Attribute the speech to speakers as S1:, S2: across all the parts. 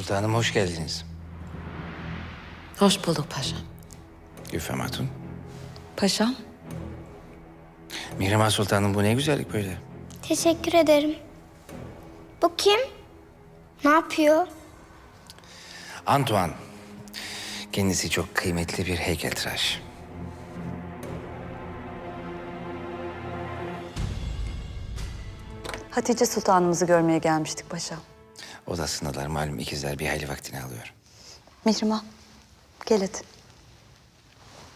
S1: Sultanım hoş geldiniz.
S2: Hoş bulduk paşam.
S1: Güfem Hatun.
S2: Paşam?
S1: Mihrimah Sultanım bu ne güzellik böyle.
S3: Teşekkür ederim. Bu kim? Ne yapıyor?
S1: Antoine. Kendisi çok kıymetli bir heykeltıraş.
S4: Hatice Sultanımızı görmeye gelmiştik paşa.
S1: Odasındalar malum ikizler bir hayli vaktini alıyor.
S4: Mihrimah, gel hadi.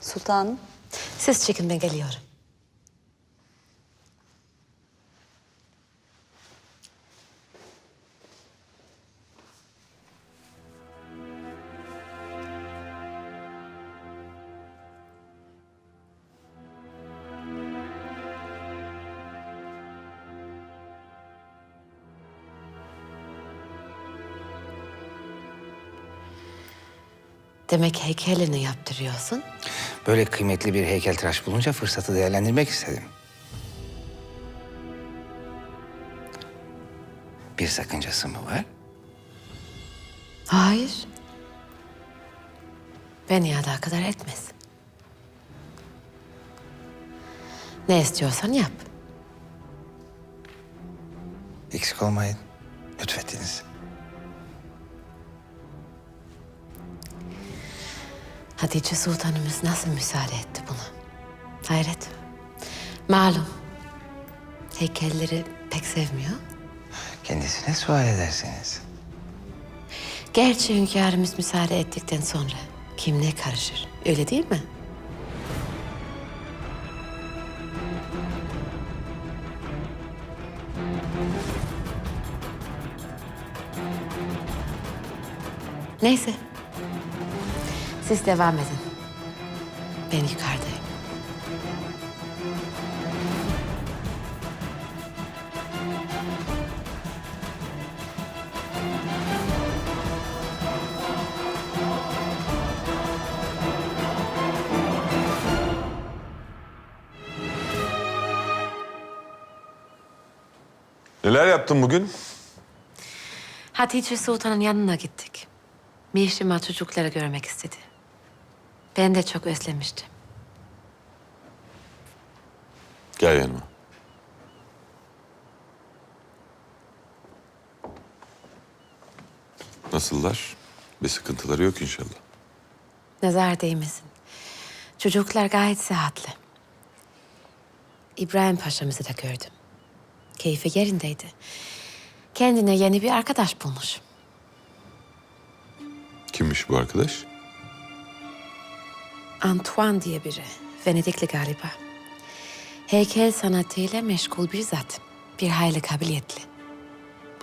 S4: Sultanım,
S2: Siz çıkın ben geliyorum. Demek heykelini yaptırıyorsun.
S1: Böyle kıymetli bir heykeltıraş bulunca fırsatı değerlendirmek istedim. Bir sakıncası mı var?
S2: Hayır. Beni alakadar etmez. Ne istiyorsan yap.
S1: Eksik olmayın. Lütfettiniz.
S2: Hatice Sultanımız nasıl müsaade etti buna? Hayret. Malum. Heykelleri pek sevmiyor.
S1: Kendisine sual ederseniz.
S2: Gerçi hünkârımız müsaade ettikten sonra kim ne karışır? Öyle değil mi? Neyse. Siz devam edin. Ben yukarıdayım.
S5: Neler yaptın bugün?
S2: Hatice Sultan'ın yanına gittik. Mihrimah çocukları görmek istedi. Ben de çok özlemiştim.
S5: Gel yanıma. Nasıllar? Bir sıkıntıları yok inşallah.
S2: Nazar değmesin. Çocuklar gayet sıhhatli. İbrahim Paşa'mızı da gördüm. Keyfi yerindeydi. Kendine yeni bir arkadaş bulmuş.
S5: Kimmiş bu arkadaş?
S2: Antoine diye biri. Venedikli galiba. Heykel sanatıyla meşgul bir zat. Bir hayli kabiliyetli.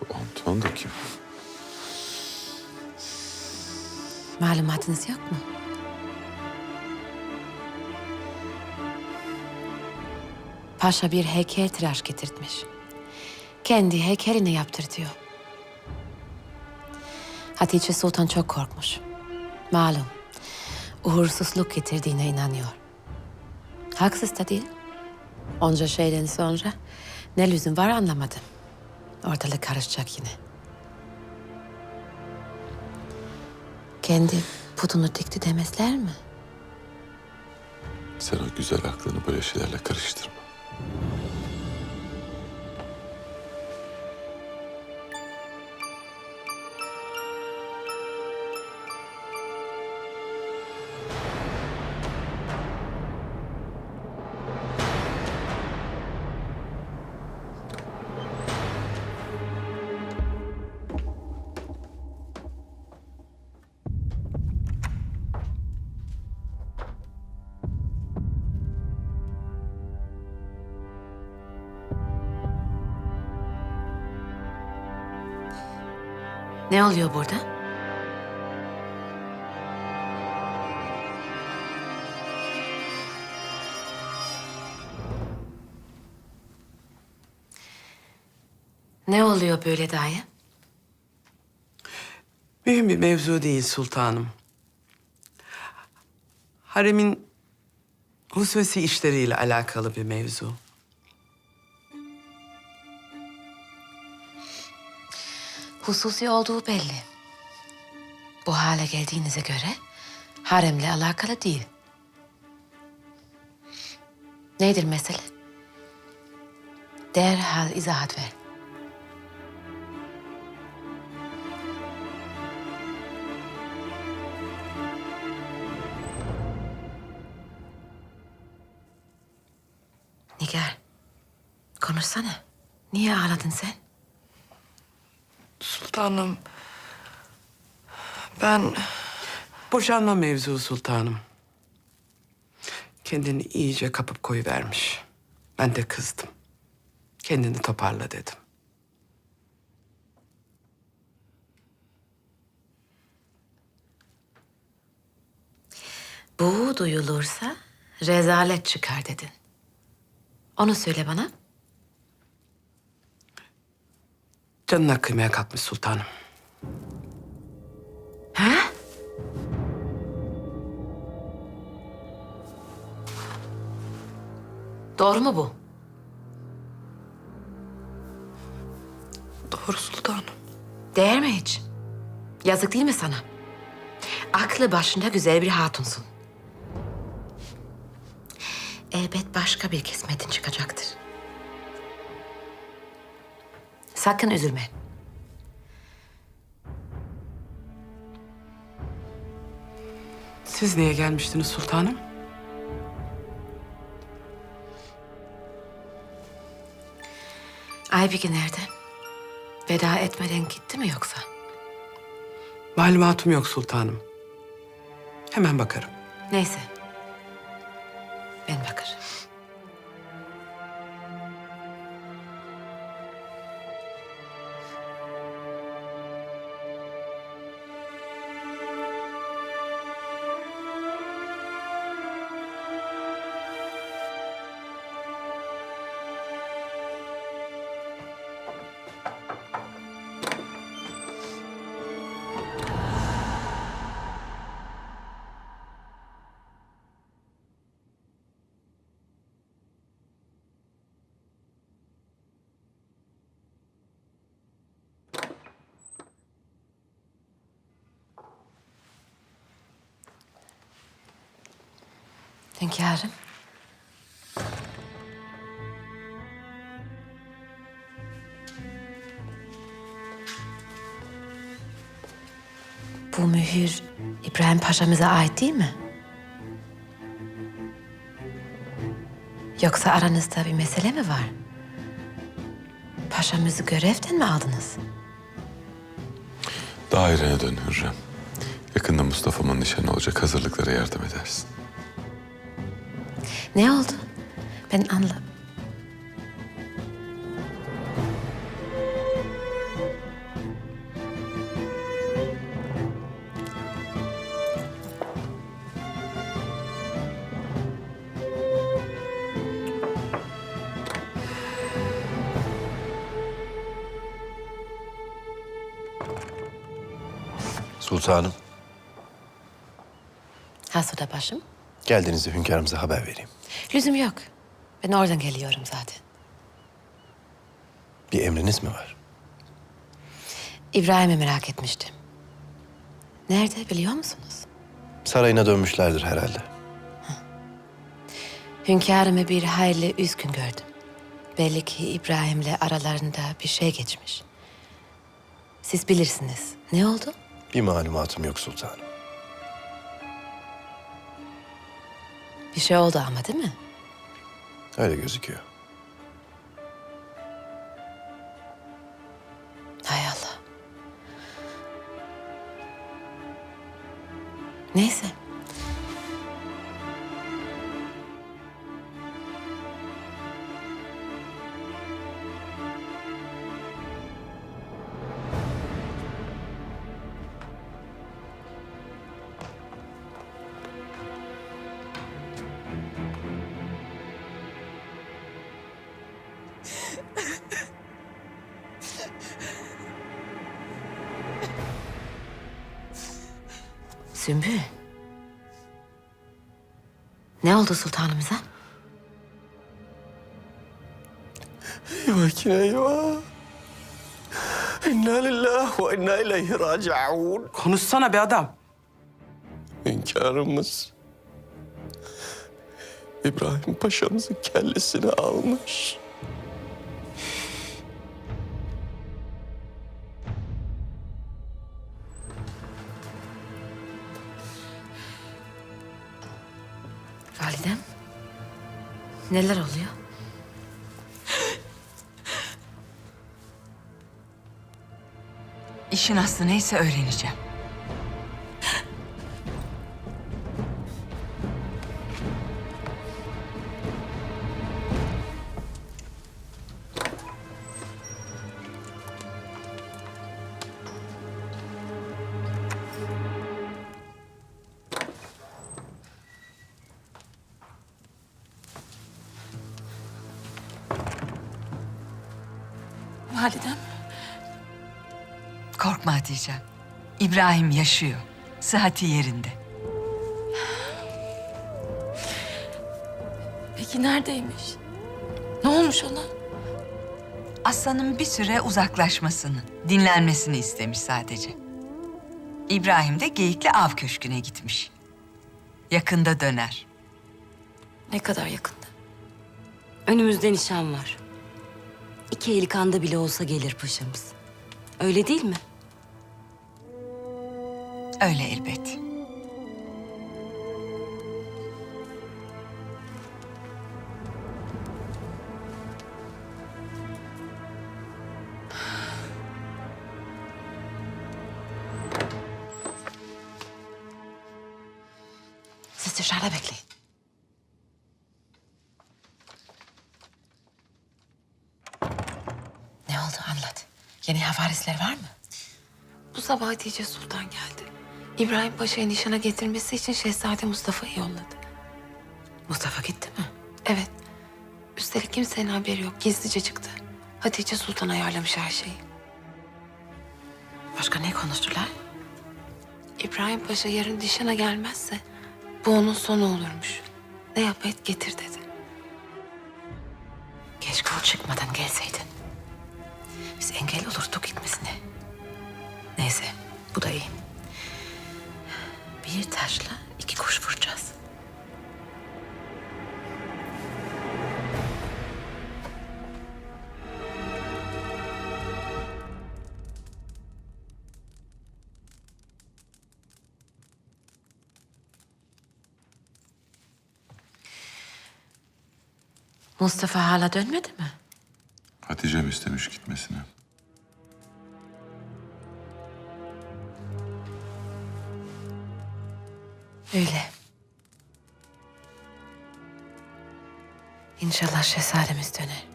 S5: Bu Antoine da kim?
S2: Malumatınız yok mu? Paşa bir heykel tıraş getirtmiş. Kendi heykelini yaptırtıyor. Hatice Sultan çok korkmuş. Malum, uğursuzluk getirdiğine inanıyor. Haksız da değil. Onca şeyden sonra ne lüzum var anlamadım. Ortalık karışacak yine. Kendi putunu dikti demezler mi?
S5: Sen o güzel aklını böyle şeylerle karıştırma.
S2: Ne oluyor burada? Ne oluyor böyle dayı?
S6: Mühim bir mevzu değil sultanım. Haremin hususi işleriyle alakalı bir mevzu.
S2: Hususi olduğu belli. Bu hale geldiğinize göre haremle alakalı değil. Nedir mesele? Derhal izahat ver. Nigar, konuşsana. Niye ağladın sen?
S6: Sultanım. Ben... Boşanma mevzu sultanım. Kendini iyice kapıp koyuvermiş. Ben de kızdım. Kendini toparla dedim.
S2: Bu duyulursa rezalet çıkar dedin. Onu söyle bana.
S6: Canına kıymaya kalkmış sultanım.
S2: Ha? Doğru mu bu?
S6: Doğru sultanım.
S2: Değer mi hiç? Yazık değil mi sana? Aklı başında güzel bir hatunsun. Elbet başka bir kismetin çıkacaktır. Sakın üzülme.
S6: Siz niye gelmiştiniz sultanım?
S2: Aybike nerede? Veda etmeden gitti mi yoksa?
S6: Malumatım yok sultanım. Hemen bakarım.
S2: Neyse. Ben bakarım. Hünkârım. Bu mühür İbrahim Paşa'mıza ait değil mi? Yoksa aranızda bir mesele mi var? Paşamızı görevden mi aldınız?
S5: Dairene dön Hürrem. Yakında Mustafa'mın nişanı olacak hazırlıklara yardım edersin.
S2: Ne oldu? Ben anla.
S7: Sultanım,
S2: Hasuda başım.
S7: geldiğinizde hünkârımıza haber vereyim.
S2: Lüzum yok. Ben oradan geliyorum zaten.
S7: Bir emriniz mi var?
S2: İbrahim'i merak etmiştim. Nerede biliyor musunuz?
S7: Sarayına dönmüşlerdir herhalde.
S2: Hünkârımı bir hayli üzgün gördüm. Belli ki İbrahim'le aralarında bir şey geçmiş. Siz bilirsiniz. Ne oldu?
S7: Bir malumatım yok sultanım.
S2: Bir şey oldu ama değil mi?
S7: Öyle gözüküyor.
S2: Hay Allah. Neyse. Sümbül. Ne oldu sultanımıza?
S7: Eyvah ki eyvah.
S8: İnna lillahi ve inna ileyhi raciun.
S6: Konuşsana be adam.
S8: Hünkârımız İbrahim Paşa'mızın kellesini almış.
S2: Neler oluyor?
S9: İşin aslı neyse öğreneceğim.
S2: Validem.
S9: Korkma Hatice'm. İbrahim yaşıyor. Sıhhati yerinde.
S2: Peki neredeymiş? Ne olmuş ona?
S9: Aslanın bir süre uzaklaşmasını, dinlenmesini istemiş sadece. İbrahim de Geyikli Av Köşkü'ne gitmiş. Yakında döner.
S2: Ne kadar yakında?
S10: Önümüzde nişan var. İki eli kanda bile olsa gelir paşamız. Öyle değil mi?
S9: Öyle elbet.
S11: Sabah Hatice Sultan geldi. İbrahim Paşa'yı nişana getirmesi için Şehzade Mustafa'yı yolladı.
S2: Mustafa gitti mi?
S11: Evet. Üstelik kimsenin haberi yok. Gizlice çıktı. Hatice Sultan ayarlamış her şeyi.
S2: Başka ne konuştular?
S11: İbrahim Paşa yarın nişana gelmezse bu onun sonu olurmuş. Ne yap et getir dedi.
S2: Keşke o çıkmadan gelseydin. Biz engel olurduk gitmesine. Bir taşla iki kuş vuracağız. Mustafa hala dönmedi mi?
S5: Hatice'm istemiş gitmesini.
S2: Öyle. İnşallah şehzademiz döner.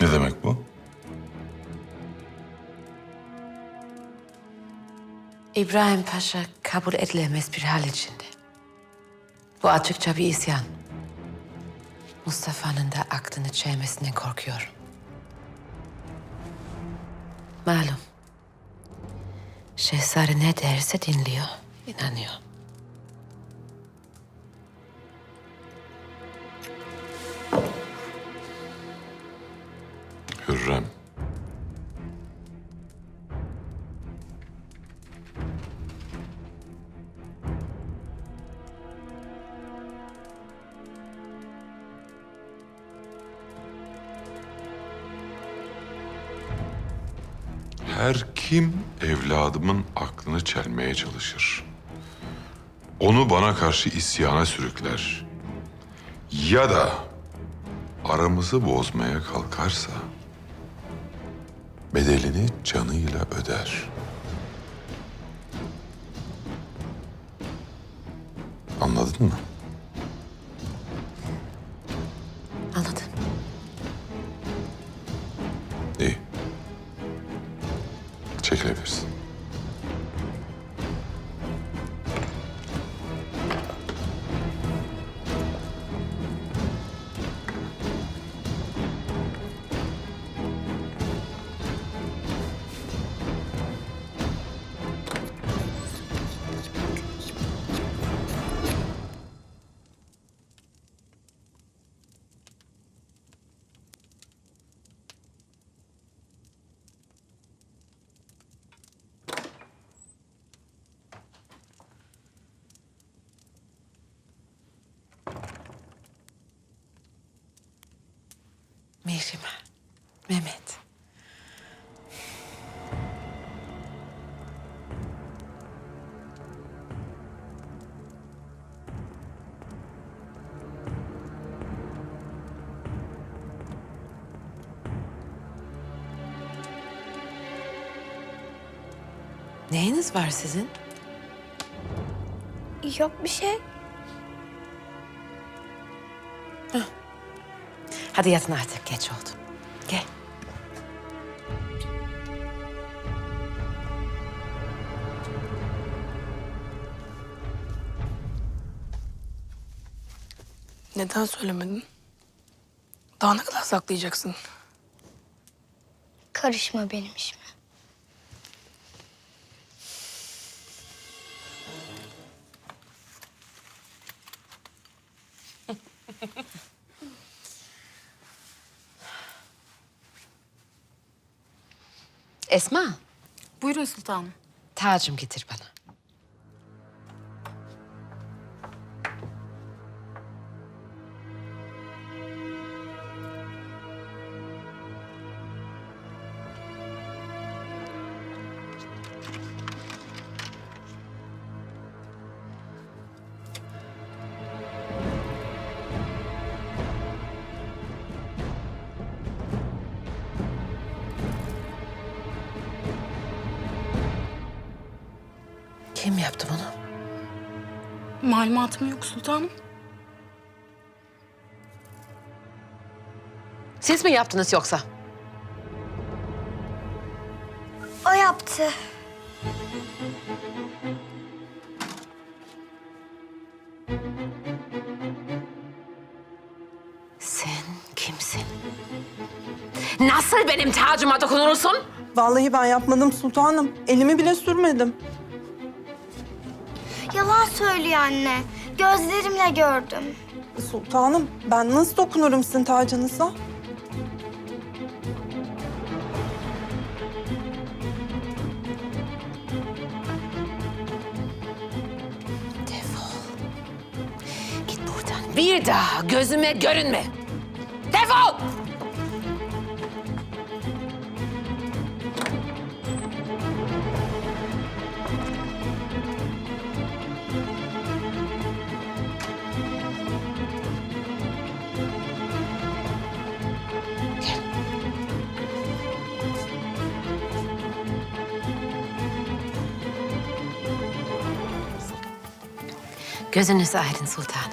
S5: Ne demek bu?
S2: İbrahim Paşa kabul edilemez bir hal içinde. Bu açıkça bir isyan. Mustafa'nın da aklını çelmesinden korkuyorum. Malum. Şehzade ne derse dinliyor, inanıyor.
S5: Hürrem. Evladımın aklını çelmeye çalışır. Onu bana karşı isyana sürükler. Ya da aramızı bozmaya kalkarsa bedelini canıyla öder. Anladın mı?
S2: Mehmet. Neyiniz var sizin?
S3: Yok bir şey.
S2: Hadi yatın artık geç oldu. Gel.
S11: Neden söylemedin? Daha ne kadar saklayacaksın?
S3: Karışma benim işime.
S2: Esma,
S4: Buyurun sultanım.
S2: tacım getir bana.
S11: Malumatım yok sultanım.
S2: Siz mi yaptınız yoksa?
S3: O yaptı.
S2: Sen kimsin? Nasıl benim tacıma dokunursun?
S12: Vallahi ben yapmadım sultanım. Elimi bile sürmedim.
S3: Yalan söylüyor anne. Gözlerimle gördüm.
S12: Sultanım ben nasıl dokunurum sizin tacınıza?
S2: Defol. Git buradan. Bir daha gözüme görünme. Defol! Gözünüz aydın sultanım.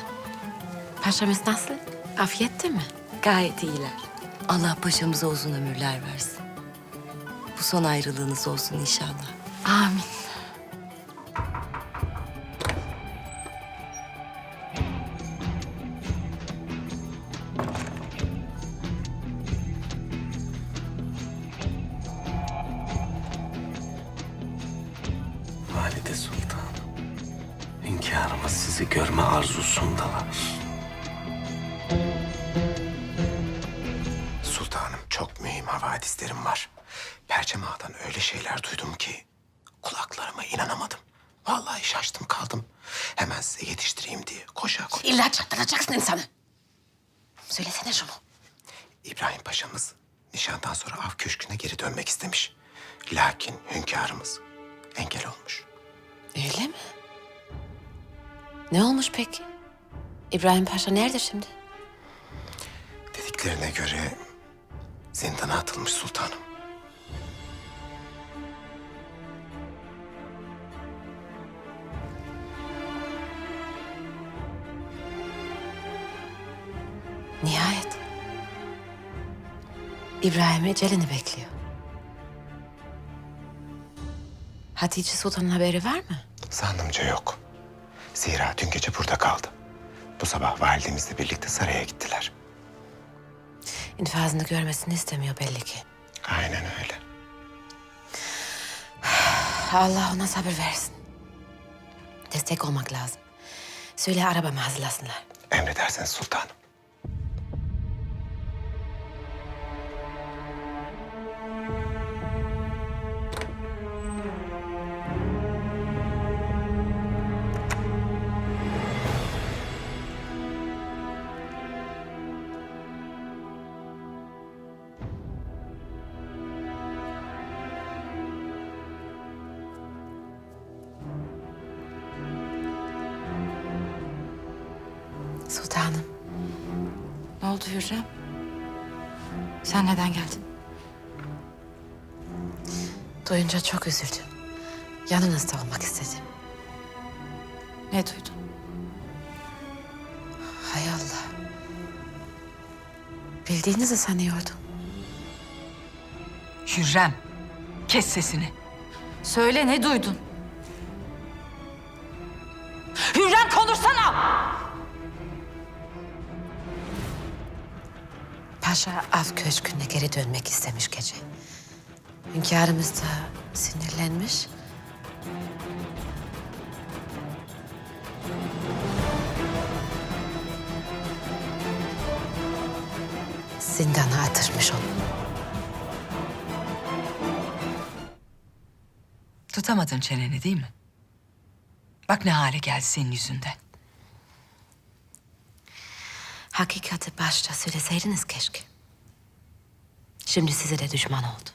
S2: Paşamız nasıl? Afiyette mi?
S10: Gayet iyiler. Allah paşamıza uzun ömürler versin. Bu son ayrılığınız olsun inşallah.
S2: Amin.
S8: Nişandan sonra av köşküne geri dönmek istemiş. Lakin hünkârımız engel olmuş.
S2: Öyle mi? Ne olmuş peki? İbrahim Paşa nerede şimdi?
S8: Dediklerine göre zindana atılmış sultanım.
S2: İbrahim ecelini bekliyor. Hatice Sultan'ın haberi var mı?
S8: Zannımca yok. Zira dün gece burada kaldı. Bu sabah validemizle birlikte saraya gittiler.
S2: İnfazını görmesini istemiyor belli ki.
S8: Aynen öyle.
S2: Allah ona sabır versin. Destek olmak lazım. Söyle arabamı hazırlasınlar.
S8: Emredersiniz sultanım.
S2: Sultanım.
S11: Ne oldu Hürrem? Sen neden geldin?
S2: Duyunca çok üzüldüm. Yanınızda olmak istedim.
S11: Ne duydun?
S2: Hay Allah. Bildiğinizi sanıyordum.
S9: Hürrem, kes sesini.
S11: Söyle ne duydun?
S2: Paşa av köşküne geri dönmek istemiş gece. Hünkârımız da sinirlenmiş. Zindana atırmış onu.
S9: Tutamadın çeneni değil mi? Bak ne hale geldi senin yüzünden.
S2: Hakikati başta söyleseydiniz keşke. Şimdi size de düşman oldu.